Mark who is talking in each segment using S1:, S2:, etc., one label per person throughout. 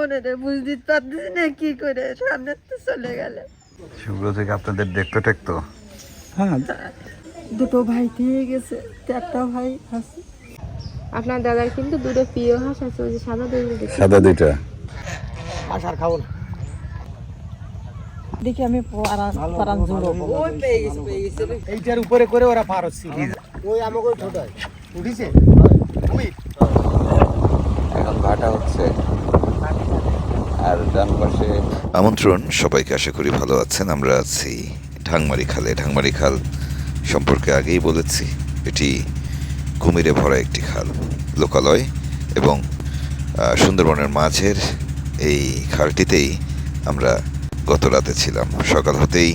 S1: ওনারে বুঝতে পারতেছি না কি করে? সামনে তো চলে গেলে।
S2: আপনাদের দেখতো টেকতো?
S3: হ্যাঁ।
S1: দুটো ভাই দিয়ে গেছে একটা ভাই আছে।
S4: আপনার দাদার কিন্তু দুটো প্রিয় হাঁস আছে ওই যে সাদা দুটো দেখি
S2: সাদা দুইটা।
S3: আসার খাব না।
S1: দেখি আমি পরান
S3: এইটার উপরে করে ওরা পার হচ্ছে। ওই আমাকে ছোট উঠিছে?
S2: এখন ভাটা হচ্ছে। আর ডান পাশে
S5: আমন্ত্রণ সবাইকে আশা করি ভালো আছেন। আমরা আছি ঢাংমারি খালে। ঢাংমারি খাল সম্পর্কে আগেই বলেছি এটি কুমিরে ভরা একটি খাল লোকালয় এবং সুন্দরবনের মাঝের এই খালটিতেই আমরা গত রাতে ছিলাম। সকাল হতেই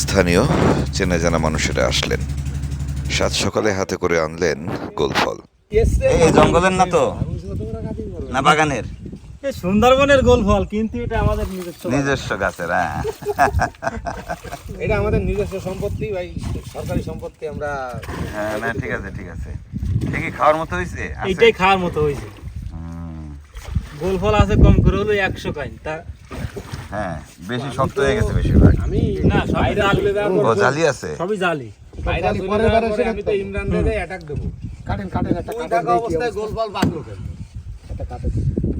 S5: স্থানীয় চেনা জানা মানুষেরা আসলেন। সাত সকালে হাতে করে আনলেন গোলফল।
S2: এই জঙ্গলের না তো? না বাগানের?
S3: সুন্দরবনের গোল ফল কিন্তু এটা আমাদের নিজস্ব
S2: নিজস্ব গাছের হ্যাঁ।
S3: এটা আমাদের নিজস্ব সম্পত্তি ভাই সরকারি সম্পত্তি আমরা
S2: হ্যাঁ না ঠিক আছে ঠিক আছে। ঠিকই খাওয়ার মতো হয়েছে
S6: এইটাই খাওয়ার মতো হয়েছে গোল ফল আছে কম করে হলো একশো কাইন তা
S2: হ্যাঁ বেশি শক্ত হয়ে গেছে বেশিরভাগ।
S3: আমি
S6: না সবই জালি।
S2: আছে?
S6: সবই জালি।
S3: আমি তো ইমরান অ্যাটাক দেব। কাটেন কাটেন একটা কাটেন অবস্থায় গোল বল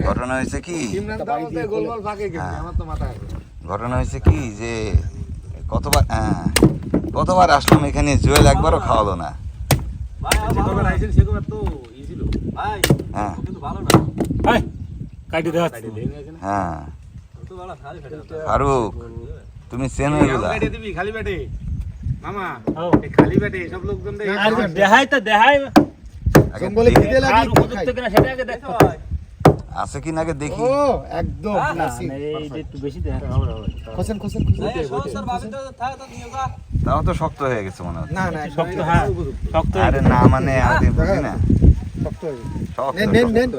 S2: ঘটনা হয়েছে কি?
S3: ইমরান তো অবস্থায় গোল বল ফাঁকে কেন আমার তো মাথা
S2: ঘটনা হয়েছে কি যে কতবার হ্যাঁ কতবার আসলাম এখানে জুয়েল একবারও খাওয়ালো না। হ্যাঁ।
S3: কিন্তু ভালো না।
S6: হাই কাটি দেওয়া
S2: হ্যাঁ। ফারুক তুমি চেন হয়ে গেলা
S3: পেটে দিবি খালি পেটে। মামা
S6: হ্যাঁ।
S3: খালি পেটে সব লোকজন
S6: দেখাই তো দেখাই
S2: আগে দেখি।
S6: আর উপযুক্ত কিনা সেটা আগে দেখো।
S2: আছে কি না আগে দেখি।
S3: একদম নাসি
S6: একটু বেশি দেখা
S3: খোসেন খোসেন
S2: তাও তো শক্ত হয়ে গেছে মনে হচ্ছে।
S3: না না
S6: শক্ত হ্যাঁ শক্ত
S2: আরে না মানে আমি বুঝি না।
S3: শক্ত হয়ে গেছে। নেন নেন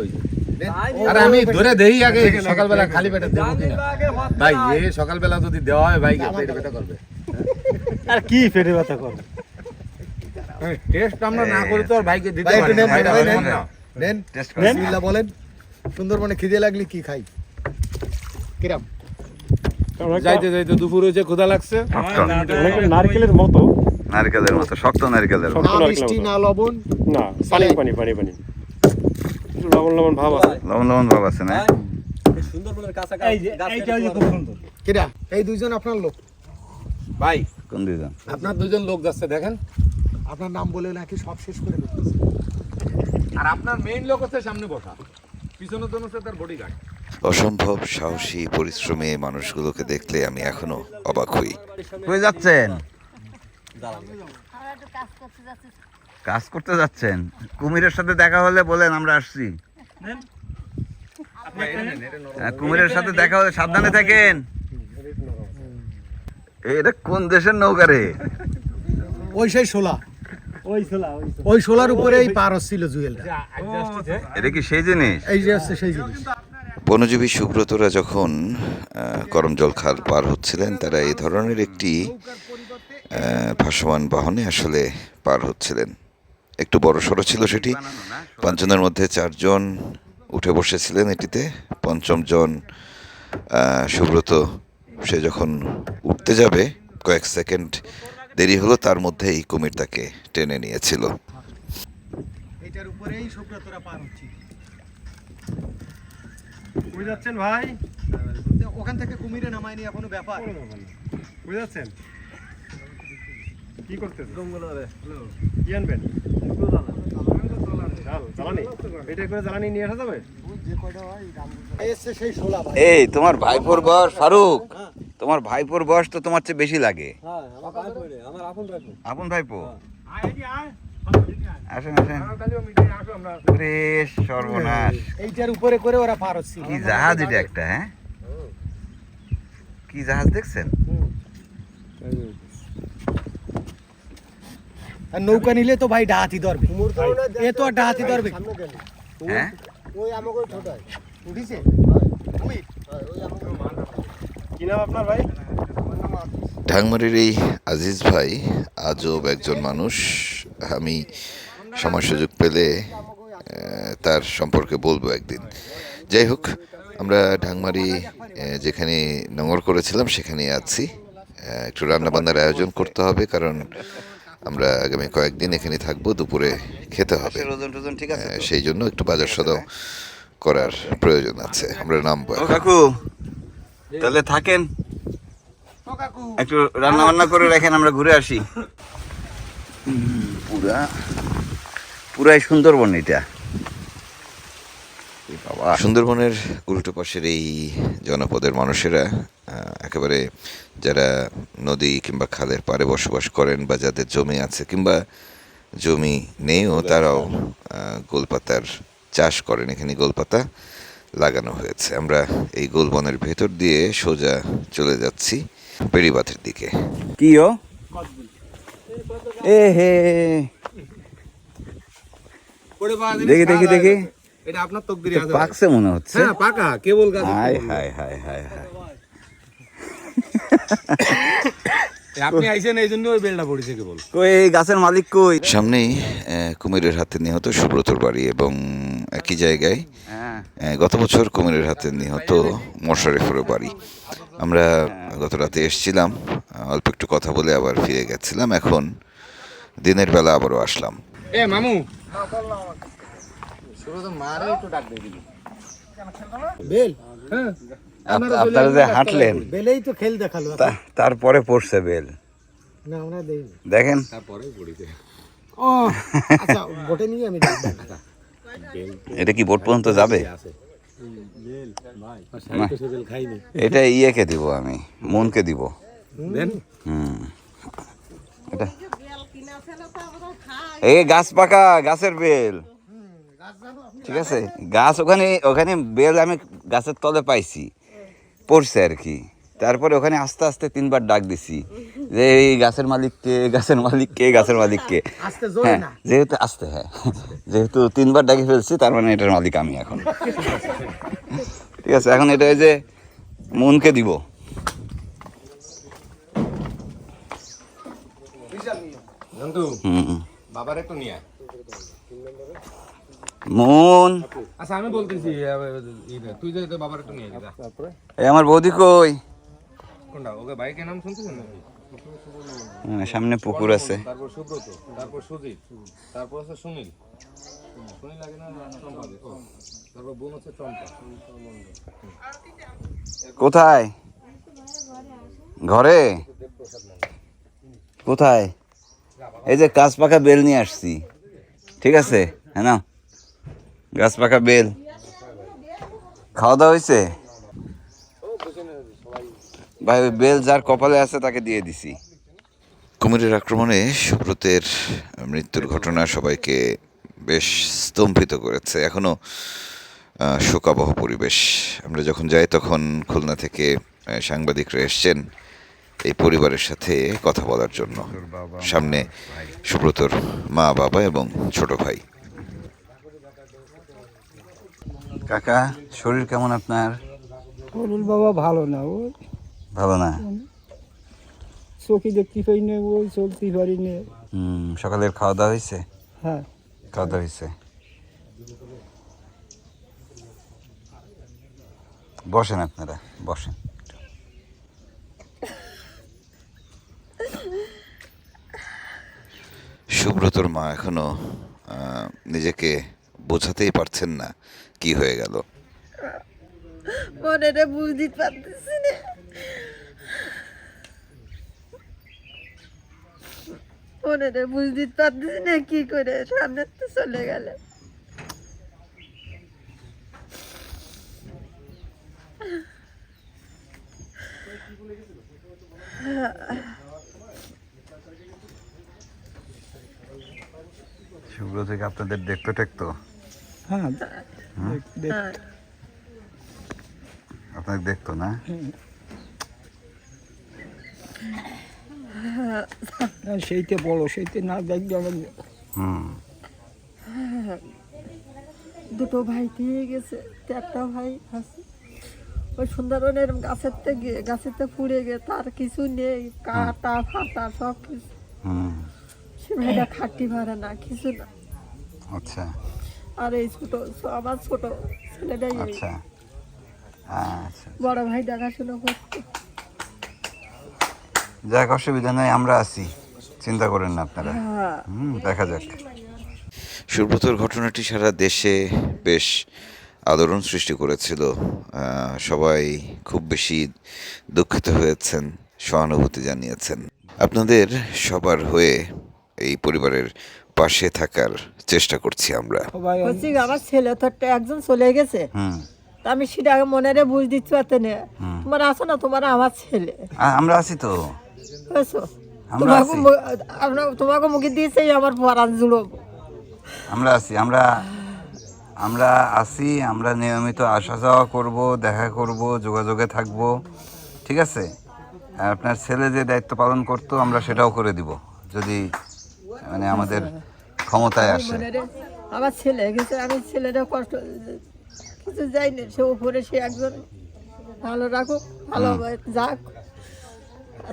S3: আরে আমি ধরে দেই আগে সকালবেলা খালি পেটে দেবো কিনা। ভাই এ সকালবেলা যদি দেওয়া হয় ভাই পেটে ব্যথা করবে।
S6: আর কি পেটে ব্যথা করবে?
S3: টেস্ট আমরা না করি তো আর ভাইকে দিতে পারি না।
S2: নেন।
S3: বিসমিল্লাহ বলেন সুন্দরবনে খিদে লাগলে কি খাই? কিরাম? যাইতে যাইতে দুপুর হয়েছে ক্ষুধা লাগছে।
S7: নারকেলের মতো।
S2: নারকেলের মতো শক্ত নারকেলের মতো।
S3: না মিষ্টি না লবণ?
S7: না পানি পানি পানি পানি। লবণ লবণ ভাব আছে।
S2: লবণ লবণ ভাব আছে না?
S6: এই যে এইটা ওই যে খুব সুন্দর।
S3: কিরা এই দুইজন আপনার লোক? ভাই
S2: কোন দুজন
S3: আপনার দুজন লোক যাচ্ছে দেখেন। আপনার নাম বলে নাকি সব শেষ করে দিতেছে আর আপনার মেইন লোক হচ্ছে সামনে বসা। পিছনে তো হচ্ছে তার বডিগার্ড
S5: অসম্ভব সাহসী পরিশ্রমী মানুষগুলোকে দেখলে আমি এখনও অবাক হই।
S2: কই যাচ্ছেন? কাজ করতে যাচ্ছেন। কুমিরের সাথে দেখা হলে বলেন আমরা আসছি। হ্যাঁ, কুমিরের সাথে দেখা হলে সাবধানে থাকেন। এটা কোন দেশের নৌকা রে
S3: ওই সেই শোলা।
S6: ওই
S3: শোলার উপরেই পার হচ্ছিল জুয়েলটা।
S2: এটা কি সেই জিনিস?
S3: এই যে হচ্ছে সেই জিনিস।
S5: বনজীবী সুব্রতরা যখন করমজল খাল পার হচ্ছিলেন তারা এই ধরনের একটি ভাসমান বাহনে আসলে পার হচ্ছিলেন। একটু বড় সড়ো ছিল সেটি। পাঁচজনের মধ্যে চারজন উঠে বসেছিলেন এটিতে। পঞ্চম জন সুব্রত সে যখন উঠতে যাবে কয়েক সেকেন্ড দেরি হলো তার মধ্যেই কুমির তাকে টেনে নিয়েছিল।
S3: এটার উপরেই সুব্রতরা পার হচ্ছে।
S7: বুঝে ভাই?
S3: ওখান থেকে কুমিরে নামায়নি এখনও ব্যাপার?
S7: বুঝে যাচ্ছেন কি করতেছেন? কি আনবেন? এটা করে জ্বালানি নিয়ে
S2: এই তোমার ভাইপোর বয়স ফারুক। তোমার ভাইপোর বয়স তো তোমার চেয়ে বেশি লাগে। আপন ভাইপো। আসেন আসেন। ওরে সর্বনাশ।
S3: এইটার উপরে করে ওরা পার হচ্ছে।
S2: কি জাহাজ এটা একটা হ্যাঁ? কি জাহাজ দেখছেন?
S3: আর নৌকা নিলে তো ভাই ডাহাতি ধরবে। এ তো আর ডাহাতি ধরবে।
S2: হ্যাঁ?
S3: উঠিছে?
S7: কি নাম আপনার ভাই?
S5: ঢাংমারির এই আজিজ ভাই আজব একজন মানুষ। আমি সময় সুযোগ পেলে তার সম্পর্কে বলব একদিন। যাই হোক আমরা ঢাংমারি যেখানে নোংর করেছিলাম সেখানে আছি। একটু রান্নাবান্নার আয়োজন করতে হবে কারণ আমরা আগামী কয়েকদিন এখানে থাকব দুপুরে খেতে হবে।
S2: ঠিক
S5: সেই জন্য একটু বাজার সদাও করার প্রয়োজন আছে। আমরা নামবো
S2: কাকু তাহলে থাকেন। একটু রান্না বান্না করে রাখেন আমরা ঘুরে আসি। পুরা পুরাই সুন্দরবন এটা।
S5: সুন্দরবনের উল্টো পাশের এই জনপদের মানুষেরা আহ, একেবারে যারা নদী কিংবা খালের পাড়ে বসবাস করেন বা যাদের জমি আছে কিংবা জমি নেইও তারাও আহ, গোলপাতার চাষ করেন। এখানে গোলপাতা লাগানো হয়েছে। আমরা এই গোলবনের ভেতর দিয়ে সোজা চলে যাচ্ছি পেরিবাথের দিকে।
S2: কি ও? এ হে। দেখি দেখি দেখি।
S3: এটা আপনার তকদিরি আছে
S2: পাকছে মনে হচ্ছে।
S3: হ্যাঁ পাকা কেবল গাছ।
S2: Hi hi hi hi hi
S3: আপনি আইছেন এই জন্য ওই বেলটা পড়েছে কেবল।
S2: কই এই গাছের মালিক কই?
S5: সামনেই কুমিরের হাতে নিহত সুব্রতর বাড়ি এবং একই জায়গায়
S2: হ্যাঁ।
S5: গত বছর কুমিরের হাতে নিহত মোশারেফেরও বাড়ি। আমরা গত রাতে এসেছিলাম অল্প একটু কথা বলে আবার ফিরে গেছিলাম। এখন দিনের বেলা আবারও আসলাম।
S3: এ মামু।
S1: বেল।
S2: আপ- আপনারা যে হাঁটলেন
S1: বেলেই তো খেল দেখাল
S2: তারপরে পড়ছে বেল।
S1: না আমরা দেইনি
S2: দেখেন।
S1: ও আচ্ছা বটে নিয়ে আমি
S2: এটা কি বোট পর্যন্ত যাবে? এটা ইয়েকে দিব আমি মনকে দিব। হুম। এটা। এই গাছ পাকা গাছের বেল। ঠিক আছে? গাছ ওখানে ওখানে বেল আমি গাছের তলে পাইছি। পড়ছে আর কি। তারপরে ওখানে আস্তে আস্তে তিনবার ডাক দিছি যে এই গাছের মালিককে গাছের মালিককে গাছের মালিককে
S1: আস্তে জোরে
S2: হ্যাঁ যেহেতু আসতে হ্যাঁ। যেহেতু তিনবার ডাকে ফেলছি তার মানে এটার মালিক আমি এখন। ঠিক আছে এখন এটা ওই যে মনকে দিব। হুম
S3: বাবার একটু নিয়ে।
S2: মন।
S3: আচ্ছা আমি বলতেছি তুই যে তো বাবার একটু নিয়ে যা।
S2: এই আমার বৌদি কই?
S3: কোনটা? ওকে বাইকের নাম শুনতেছেন নাকি?
S2: সামনে পুকুর আছে।
S3: তারপর সুব্রত তারপর সুজিত তারপর হচ্ছে সুনীল। সুনীল আগে না চম্পা দি। ও, তারপর বোন হচ্ছে চম্পা।
S2: কোথায়? ঘরে? কোথায়? এই যে গাছ পাকা বেল নিয়ে আসছি। ঠিক আছে হ্যাঁ না গাছ পাকা বেল। খাওয়া দাওয়া হয়েছে ভাই, ওই বেল যার কপালে আছে, তাকে দিয়ে দিছি।
S5: কুমিরের আক্রমণে সুব্রতের মৃত্যুর ঘটনা সবাইকে বেশ স্তম্ভিত করেছে। এখনও শোকাবহ পরিবেশ। আমরা যখন যাই, তখন খুলনা থেকে সাংবাদিকরা এসছেন এই পরিবারের সাথে কথা বলার জন্য। সামনে সুব্রতর মা, বাবা এবং ছোট ভাই।
S2: কাকা শরীর কেমন আপনার?
S1: অরুল বাবা ভালো না ও।
S2: ভালো না?
S1: চোখে দেখতে পাই না ওই চলতে পারি না।
S2: হুম সকালের খাওয়া দাওয়া হয়েছে?
S1: হ্যাঁ।
S2: খাওয়া দাওয়া হয়েছে? বসেন আপনারা বসেন।
S5: সুব্রতর মা এখনও নিজেকে বোঝাতেই পারছেন না। কি হয়ে গেল?
S8: মনেটা বুঝতে পারতেছি না। মনেটা বুঝতে পারতেছি না কি করে সামনে তো চলে গেলে।
S2: শুভ্র থেকে আপনাদের দেখতো টেকতো
S1: হ্যাঁ
S8: হ্যাঁ।
S2: আপনাকে দেখতো না?
S1: সেইতে বড় সেইতে না দেখবে
S2: হুম।
S1: দুটো ভাই দিয়ে গেছে একটা ভাই আছে। ওই সুন্দরবনের গাছের থেকে গাছের থেকে পুড়ে গে তার কিছু নেই কাটা ফাটা সব কিছু।
S2: হুম।
S1: সে ভাইটা খাটি ভাড়া না কিছু না।
S2: আচ্ছা।
S1: আর এই ছোট আমার ছোট ছেলেটাই
S2: আচ্ছা। আচ্ছা।
S1: বড় ভাই দেখাশোনা করতো
S2: যাক অসুবিধা নেই আমরা আছি। চিন্তা করেন না আপনারা।
S1: হ্যাঁ।
S2: হুম দেখা যাক।
S5: সুব্রতর ঘটনাটি সারা দেশে বেশ আদরণ সৃষ্টি করেছিল। সবাই খুব বেশি দুঃখিত হয়েছেন সহানুভূতি জানিয়েছেন। আপনাদের সবার হয়ে এই পরিবারের পাশে থাকার চেষ্টা করছি আমরা।
S1: বলছি আমার ছেলে তো একটা একজন চলে গেছে। তা আমি সেটা মনে রে বুঝ দিচ্ছি পারতে না তোমার আসো না? তোমার আমার ছেলে।
S2: আমরা আছি তো।
S1: বুঝছ? আমরা তোমাকে মুখে দিয়েছে আমার পরাণ জুড়ো।
S2: আমরা আছি। আমরা আমরা আছি। আমরা নিয়মিত আসা যাওয়া করব দেখা করব যোগাযোগে থাকব। ঠিক আছে? আর আপনার ছেলে যে দায়িত্ব পালন করতো আমরা সেটাও করে দিব। যদি মানে আমাদের ক্ষমতায় আসে।
S1: আমার ছেলে গেছে আমি ছেলেটা কষ্ট কিছু যাই না সে উপরে সে একজন। ভালো রাখুক ভালো যাক।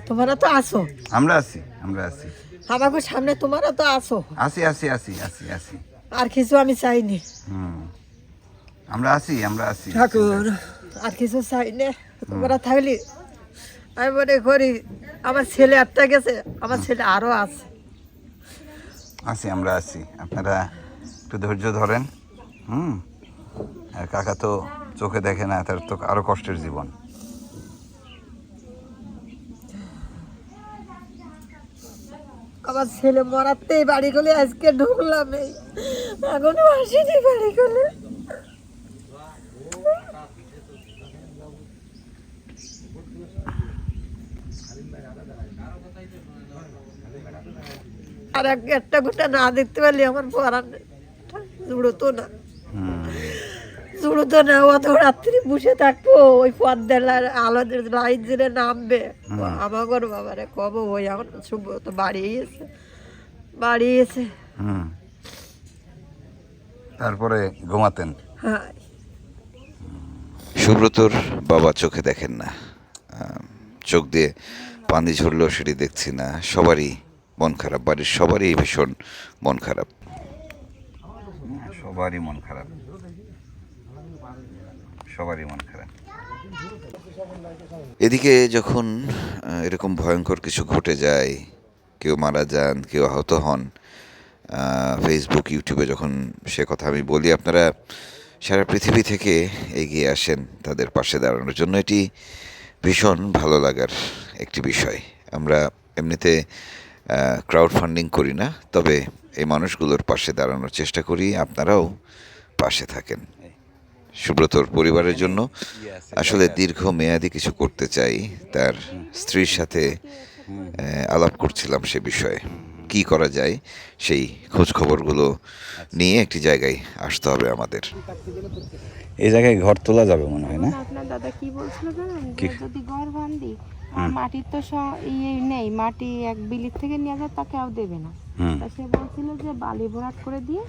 S1: তোমরা তো আসো।
S2: আমরা আছি আমরা আছি।
S1: আমাকে সামনে তোমরা তো আসো।
S2: আছি আছি আছি আছি আছি।
S1: আর কিছু আমি চাইনি।
S2: হুম। আমরা আছি আমরা আছি।
S1: ঠাকুর আর কিছু চাই না তোমরা থাকলি। আমি মনে করি আমার ছেলে একটা গেছে আমার ছেলে আরও আছে।
S2: আছি আমরা আছি আপনারা একটু ধৈর্য ধরেন। হুম? আর কাকা তো চোখে দেখে না, তার তো আরও কষ্টের জীবন।
S1: আমার ছেলে মরাতেই বাড়ি গলে আজকে ঢুকলাম এখনও আসেনি বাড়ি গলে। আর এক একটা গোটা না দেখতে পারলে আমার পরান জুড়তো না।
S2: হুম।
S1: জুড়তো না অত রাত্রি বসে থাকব ওই পর্দার আলাদের লাইট জেলে নামবে। আমার বাবারে কব ওই এখন শুভ তো বাড়ি এসে বাড়ি এসে
S2: তারপরে ঘুমাতেন?
S1: হ্যাঁ।
S5: সুব্রতর বাবা চোখে দেখেন না। চোখ দিয়ে পানি ঝরলেও সেটি দেখছি না। সবারই মন খারাপ বাড়ির সবারই ভীষণ মন খারাপ।
S2: সবারই মন খারাপ। সবারই মন খারাপ।
S5: এদিকে যখন এরকম ভয়ঙ্কর কিছু ঘটে যায় কেউ মারা যান কেউ আহত হন ফেসবুক ইউটিউবে যখন সে কথা আমি বলি আপনারা সারা পৃথিবী থেকে এগিয়ে আসেন তাদের পাশে দাঁড়ানোর জন্য। এটি ভীষণ ভালো লাগার একটি বিষয়। আমরা এমনিতে ক্রাউড ফান্ডিং করি না তবে এই মানুষগুলোর পাশে দাঁড়ানোর চেষ্টা করি আপনারাও পাশে থাকেন। সুব্রতর পরিবারের জন্য। আসলে দীর্ঘ মেয়াদি কিছু করতে চাই তার স্ত্রীর সাথে আলাপ করছিলাম সে বিষয়ে। কি করা যায় সেই খোঁজ খবরগুলো নিয়ে একটি জায়গায় আসতে হবে আমাদের।
S2: এই জায়গায় ঘর তোলা যাবে মনে হয় না?
S4: কি বলছিল জানেন? যে যদি ঘর বান্ধি আর মাটির তো ইয়ে নেই মাটি এক বিলির থেকে নিয়ে যায় তা কেউ দেবে না। তা সে বলছিল যে বালি ভরাট করে দিয়ে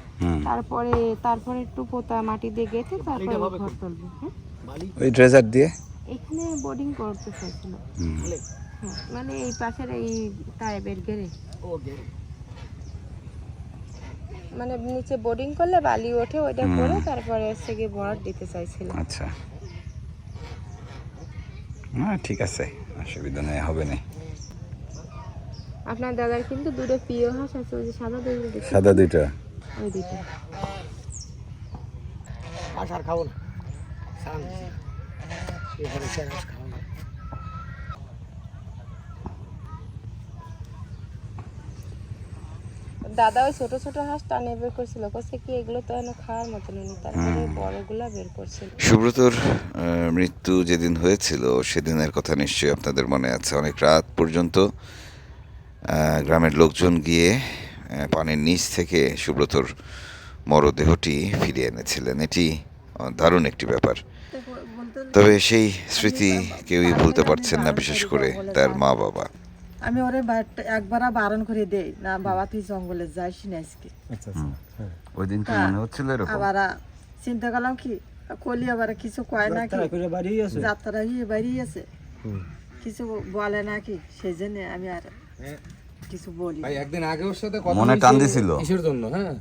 S4: তারপরে তারপরে একটু পোতা মাটি দিয়ে গেঁথে তারপরে ঘর তুলবে হ্যাঁ?
S2: ওই ড্রেজার দিয়ে?
S4: এখানে বোর্ডিং করতে চাইছিল। হ্যাঁ, মানে এই পাশের এই টাইপের গেড়ে মানে নিচে বোর্ডিং করলে বালি ওঠে ওইটা করে তারপরে হচ্ছে গিয়ে ভরাট দিতে চাইছিল।
S2: আচ্ছা। না ঠিক আছে অসুবিধা নেই হবে না।
S4: আপনার দাদার কিন্তু দুটো প্রিয় হাঁস আছে ওই যে সাদা দুটো
S2: সাদা দুইটা।
S4: ওই দুটো।
S6: আসার খাব না। এখানে সে খাব না
S4: দাদা ওই ছোট ছোট হাঁস টানে বের করছিল। কছে কি এগুলো তো এখনও খাওয়ার মতন নেই তারপরে বড়গুলা বের করছিল।
S5: সুব্রতর মৃত্যু যেদিন হয়েছিল সেদিনের কথা নিশ্চয়ই আপনাদের মনে আছে। অনেক রাত পর্যন্ত গ্রামের লোকজন গিয়ে পানির নিচ থেকে সুব্রতর মরদেহটি ফিরিয়ে এনেছিলেন। এটি দারুণ একটি ব্যাপার। তবে সেই স্মৃতি কেউই ভুলতে পারছেন না বিশেষ করে তার মা বাবা
S1: আমি ওরে একবার বারণ করে দেই না বাবা তুই জঙ্গলে যাইস না আজকে।
S6: আচ্ছা আচ্ছা হ্যাঁ।
S2: ওই দিন কি মনে হচ্ছিল এরকম?
S1: আবার চিন্তা করলাম কি কলি আবার কিছু কয়
S6: বাড়ি আছে।
S1: যাত্রা হয়ে বেরিয়েছে কিছু বলে নাকি সেই জন্য আমি আর কিছু বলি
S3: ভাই একদিন আগে ওর সাথে কথা
S2: মনে টান দিছিল?
S3: কিসের জন্য হ্যাঁ?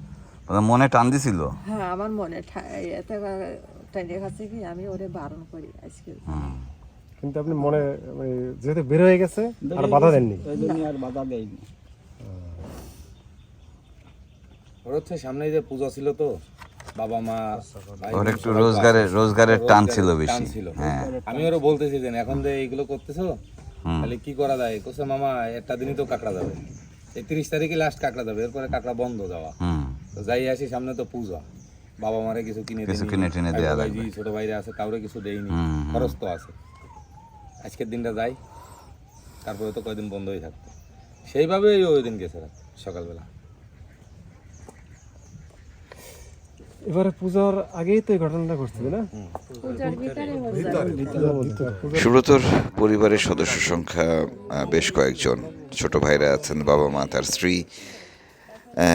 S2: ওদের মনে টান দিছিল
S1: হ্যাঁ আমার মনে ঠা- এতে তাই দেখাচ্ছে কি আমি ওরে বারণ করি আজকে।
S2: হুম।
S7: কিন্তু আপনি মনে মানে যেহেতু বের হয়ে গেছে আর বাধা দেননি।
S6: আর বাধা দেয়নি।
S3: ওর হচ্ছে সামনে যে পূজা ছিল তো বাবা মা
S2: ওর একটু রোজগারের রোজগারের টান ছিল বেশি। হ্যাঁ।
S3: আমি ওরা বলতেছি যে এখন যে এইগুলো করতেছো তাহলে কি করা যায়? কোসে মামা একটা দিনই তো কাকড়া যাবে। এই তিরিশ তারিখে লাস্ট কাকড়া যাবে এরপরে কাকড়া বন্ধ যাওয়া। তো যাই আসি সামনে তো পূজা। বাবা মারে কিছু কিনে
S2: কিছু কিনে টিনে লাগবে।
S3: ছোট ভাইরা আছে কাউরে কিছু দেয়নি। খরচ তো আছে। আজকের দিনটা যাই তারপরে তো কয়েকদিন বন্ধ হয়ে থাকতো সেইভাবেই ওই দিন গেছে সকালবেলা।
S7: এবারে পূজার আগেই তো এই ঘটনাটা ঘটছে তাই না
S5: সুব্রতর পরিবারের সদস্য সংখ্যা বেশ কয়েকজন। ছোট ভাইরা আছেন বাবা মা তার স্ত্রী।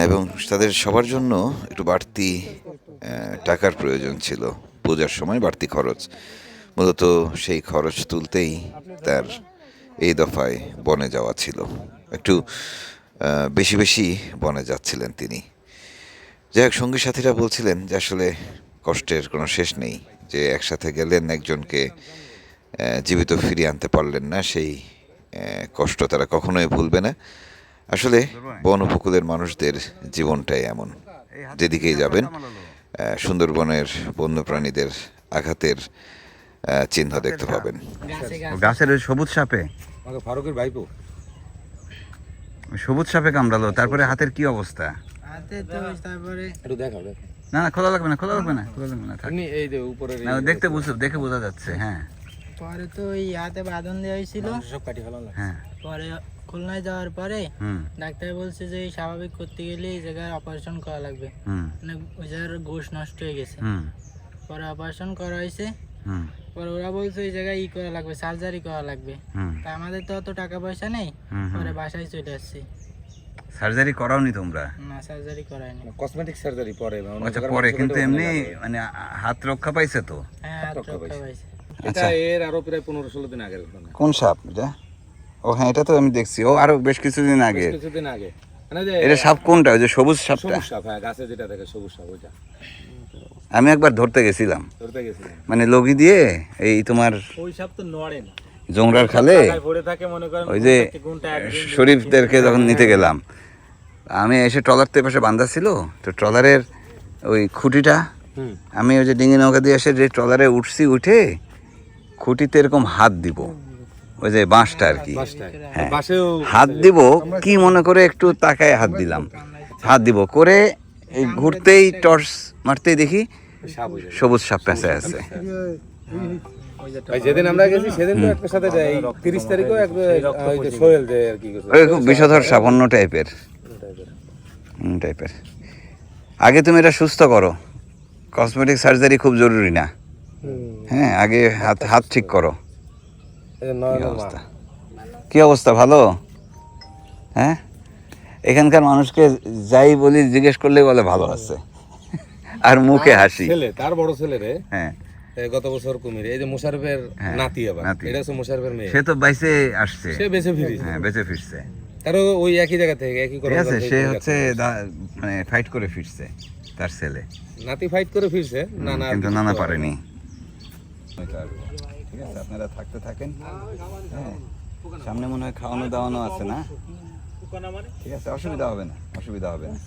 S5: এবং তাদের সবার জন্য একটু বাড়তি টাকার প্রয়োজন ছিল। পূজার সময় বাড়তি খরচ। মূলত সেই খরচ তুলতেই তার এই দফায় বনে যাওয়া ছিল। একটু বেশি বেশি বনে যাচ্ছিলেন তিনি। যাই হোক, সঙ্গী সাথীরা বলছিলেন যে আসলে কষ্টের কোনো শেষ নেই, যে একসাথে গেলেন একজনকে জীবিত ফিরিয়ে আনতে পারলেন না, সেই কষ্ট তারা কখনোই ভুলবে না। আসলে বন উপকূলের মানুষদের জীবনটাই এমন। যেদিকেই যাবেন সুন্দরবনের বন্যপ্রাণীদের আঘাতের চিহ্ন দেখতে পাবেন।
S2: গাছের ওই সবুজ সাপে?
S3: ফারুকের ভাইপো।
S2: সবুজ সাপে কামড়ালো তারপরে হাতের কি অবস্থা? না না খোলা লাগবে না খোলা লাগবে না খোলা লাগবে না
S3: এই যে উপরের
S2: না দেখতে বুঝতে দেখে বোঝা যাচ্ছে হ্যাঁ।
S9: পরে তো ওই হাতে বাঁধন দেওয়া হয়েছিল।
S3: সব কাটি ফেলাম না
S2: হ্যাঁ।
S9: পরে খুলনায় যাওয়ার পরে
S2: হুম।
S9: ডাক্তার বলছে যে স্বাভাবিক করতে গেলে এই জায়গায় অপারেশন করা লাগবে।
S2: হুম।
S9: মানে ওই জায়গার গোশ নষ্ট হয়ে গেছে। পরে অপারেশন করা হয়েছে।
S2: হুম।
S9: পরে ওরা বলছে ওই জায়গায় ই করা লাগবে সার্জারি করা লাগবে। তা আমাদের তো অত টাকা পয়সা নেই। পরে বাসায় চলে আসছি।
S2: সার্জারি করাওনি তোমরা?
S9: না সার্জারি করায়নি।
S3: কসমেটিক সার্জারি পরে
S2: আচ্ছা পরে কিন্তু এমনি মানে হাত রক্ষা পাইছে তো?
S9: হ্যাঁ হাত
S3: রক্ষা পাইছে। এটা এর আরও প্রায় পনেরো ষোলো দিন আগের ঘটনা।
S2: কোন সাপ এটা? ও হ্যাঁ এটা তো আমি দেখছি। ও আরও বেশ কিছুদিন আগে।
S3: কিছুদিন আগে। মানে যে
S2: এটা সাপ কোনটা? ওই যে সবুজ সাপটা?
S3: সবুজ সাপ হ্যাঁ গাছে যেটা থাকে সবুজ সাপ ওইটা।
S2: আমি একবার ধরতে গেছিলাম।
S3: ধরতে গেছিলাম।
S2: মানে লগি দিয়ে এই তোমার
S6: ওই সাপ তো নড়ে না।
S2: জোংরার খালে
S6: পড়ে থাকে মনে করেন
S2: ওই যে শরীফদেরকে যখন নিতে গেলাম আমি এসে ট্রলার তো পাশে বান্ধা ছিল তো ট্রলারের ওই খুঁটিটা আমি ওই যে ডিঙি নৌকা দিয়ে এসে যে ট্রলারে উঠছি উঠে খুঁটিতে এরকম হাত দিব ওই যে বাঁশটা আর কি। হ্যাঁ। হাত দিব কি মনে করে একটু তাকায় হাত দিলাম। হাত দিব করে এই ঘুরতেই টর্চ মারতেই দেখি
S3: যায়
S2: সবুজ সাপ পেঁচে আছে।
S3: যেদিন আমরা গেছি সেদিন তো একটা সাথে যাই। তিরিশ তারিখও সোহেল যে আর কি
S2: খুব বিষধর সাপ অন্য টাইপের। টাইপের। আগে তুমি এটা সুস্থ করো। কসমেটিক সার্জারি খুব জরুরি না। হ্যাঁ আগে হাত হাত ঠিক করো। অবস্থা কি অবস্থা? ভালো? হ্যাঁ? এখানকার মানুষকে যাই বলি জিজ্ঞেস করলে বলে ভালো আছে। আর মুখে হাসি।
S3: ছেলে তার বড় ছেলে রে।
S2: হ্যাঁ।
S3: গত বছর কুমির এই যে মোশারফের
S2: হ্যাঁ,
S3: নাতি আবার এটা হচ্ছে মোশারফের মেয়ে।
S2: সে তো বাইসে আসছে।
S3: সে বেঁচে ফিরিস
S2: হ্যাঁ বেঁচে ফিরছে।
S3: তারও ওই একই জায়গা থেকে একই
S2: ঠিক আছে সে হচ্ছে মানে ফাইট করে ফিরছে তার ছেলে।
S3: নাতি ফাইট করে ফিরছে না না আর
S2: কিন্তু নানা পারেনি। ঠিক আছে আপনারা থাকতে থাকেন। হ্যাঁ সামনে মনে হয় খাওয়ানো দাওয়ানো আছে না? ঠিক আছে অসুবিধা হবে না অসুবিধা হবে না।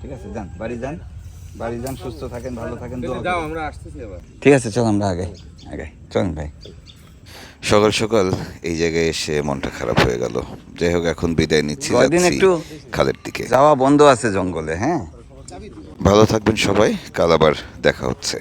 S2: ঠিক আছে যান বাড়ি যান বাড়ি যান সুস্থ থাকেন ভালো থাকেন দোয়া
S3: যাও আমরা আসতেছি আবার
S2: ঠিক আছে চল আমরা আগে আগে চলেন ভাই।
S5: সকাল সকাল এই জায়গায় এসে মনটা খারাপ হয়ে গেল। যাই হোক এখন বিদায় নিচ্ছি
S2: একটু
S5: খালের দিকে।
S2: যাওয়া বন্ধ আছে জঙ্গলে হ্যাঁ?
S5: ভালো থাকবেন সবাই কাল আবার দেখা হচ্ছে।